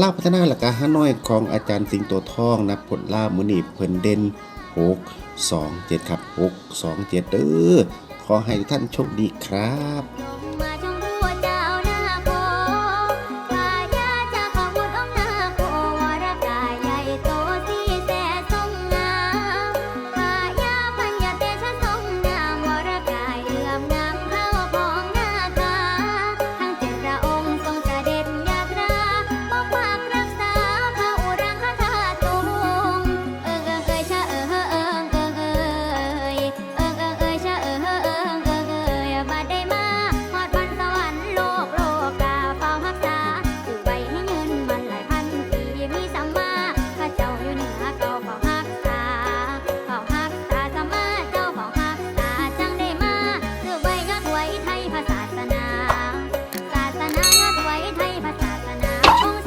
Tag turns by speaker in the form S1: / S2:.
S1: ลาพัฒนาหลักการห้าน้อยของอาจารย์สิงโตทองนะผลลาบมือนีเพิ่นเด่น6 2 7ครับ6 2 7เด้อขอให้ท่านโชคดีครับ